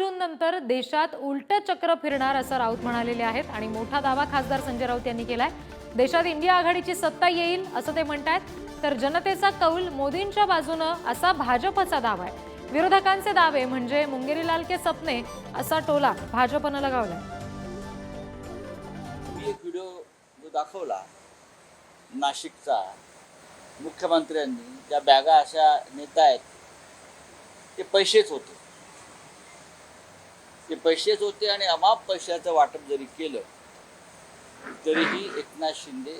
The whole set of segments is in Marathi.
जून नंतर देशात उलट चक्र फिरणार असं राऊत म्हणालेले आहेत आणि मोठा दावा खासदार संजय राऊत यांनी केलाय. देशात इंडिया आघाडीची सत्ता येईल असं ते म्हणतायत तर जनतेचा कौल मोदींच्या बाजूनं असा भाजपचा दावा आहे. विरोधकांचे दावे म्हणजे मुंगेरीलाल के सपने असा टोला भाजपनं लगावलाय. मी एक व्हिडिओ जो दाखवला नाशिकचा मुख्यमंत्र्यांनी ज्या बॅगा अशा नेत आहेत ते पैसेच होते. ते पैसेच होते आणि अमाप पैशाचं वाटप जरी केलं तरीही एकनाथ शिंदे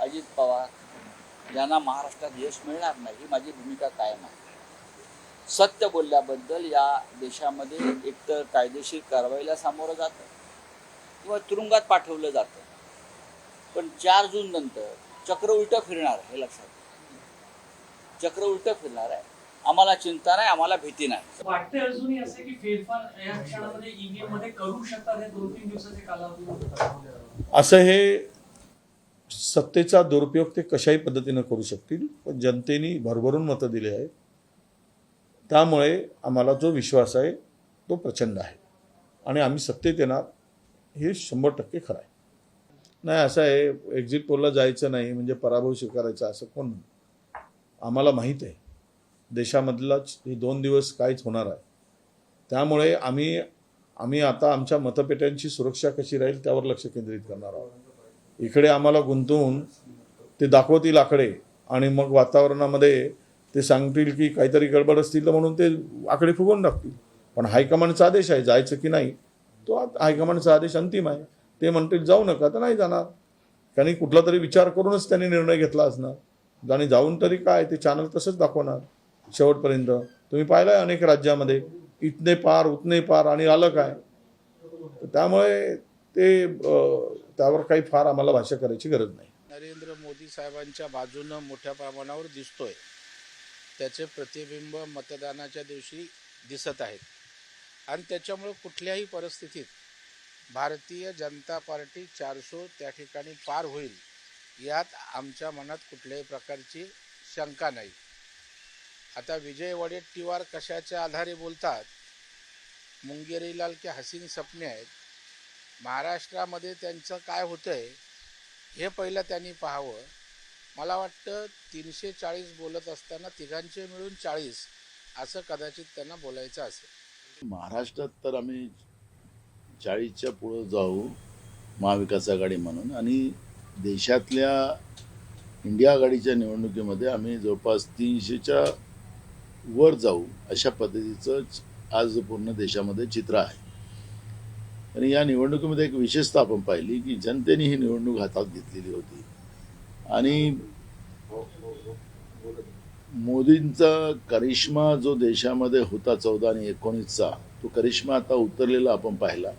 अजित पवार यांना महाराष्ट्रात यश मिळणार नाही ही माझी भूमिका कायम आहे. सत्य बोलल्याबद्दल या देशामध्ये एकतर कायदेशीर कारवाईला सामोरं जातं किंवा तुरुंगात पाठवलं जातं पण चार जून नंतर चक्र उलटं फिरणार हे लक्षात. चक्र उलटं फिरणार आहे. आम्हाला चिंता नाही आम्हाला भीती नाही. वाटते अजूनही असे की फेरफार या क्षणामध्ये ईव्हीएममध्ये करू शकतात हे दोन तीन दिवसाचे कालावधी असं हे सत्तेचा दुरुपयोग ते कशाही पद्धतीनं करू शकतील पण जनतेने भरभरून मतं दिली आहेत. त्यामुळे आम्हाला जो विश्वास आहे तो प्रचंड आहे. आणि आम्ही सत्तेत येणार हे शंभर टक्के खरं आहे. नाही असं आहे एक्झिट पोलला जायचं नाही म्हणजे पराभव स्वीकारायचा असं कोण म्हणतं? आम्हाला माहीत आहे. देशामधलाच हे दोन दिवस काहीच होणार आहे. त्यामुळे आम्ही आम्ही आता आमच्या मतपेट्यांची सुरक्षा कशी राहील त्यावर लक्ष केंद्रित करणार आहोत. इकडे आम्हाला गुंतवून ते दाखवतील आकडे आणि मग वातावरणामध्ये ते सांगतील की काहीतरी गडबड असतील तर म्हणून ते आकडे फुगवून टाकतील. पण हायकमांडचा आदेश आहे जायचं की नाही तो हायकमांडचा आदेश अंतिम आहे. ते म्हणतील जाऊ नका तर नाही जाणार. त्यांनी कुठला तरी विचार करूनच त्यांनी निर्णय घेतला असणार. आणि जाऊन तरी काय ते चॅनल तसंच दाखवणार. शेवटपर्यंत. तुम्ही पाहिलं आहे अनेक राज्यामध्ये इथने पार उतने पार आणि आलं काय? तर त्यामुळे ते त्यावर काही फार आम्हाला भाष्य करायची गरज नाही. नरेंद्र मोदी साहेबांच्या बाजूनं मोठ्या प्रमाणावर दिसतोय. त्याचे प्रतिबिंब मतदानाच्या दिवशी दिसत आहेत. आणि त्याच्यामुळे कुठल्याही परिस्थितीत भारतीय जनता पार्टी चारसो त्या ठिकाणी पार होईल यात आमच्या मनात कुठल्याही प्रकारची शंका नाही. आता विजय वडेट्टीवार कशाच्या आधारे बोलतात? मुंगेरीलाल के हसीन सपने आहेत. महाराष्ट्रामध्ये त्यांचं काय होतंय हे पहिलं त्यांनी पाहावं. मला वाटतं तीनशे चाळीस बोलत असताना तिघांचे मिळून चाळीस असं कदाचित त्यांना बोलायचं असेल. महाराष्ट्रात तर आम्ही चाळीसच्या पुढं जाऊ महाविकास आघाडी म्हणून. आणि देशातल्या इंडिया आघाडीच्या निवडणुकीमध्ये आम्ही जवळपास तीनशेच्या वर जाऊ अशा पद्धतीचं आज पूर्ण देशामध्ये चित्र आहे. आणि या निवडणुकीमध्ये एक विशेषता आपण पाहिली की जनतेने ही निवडणूक हातात घेतलेली होती. आणि मोदींचा करिश्मा जो देशामध्ये होता चौदा आणि एकोणीसचा तो करिश्मा आता उतरलेला आपण पाहिला.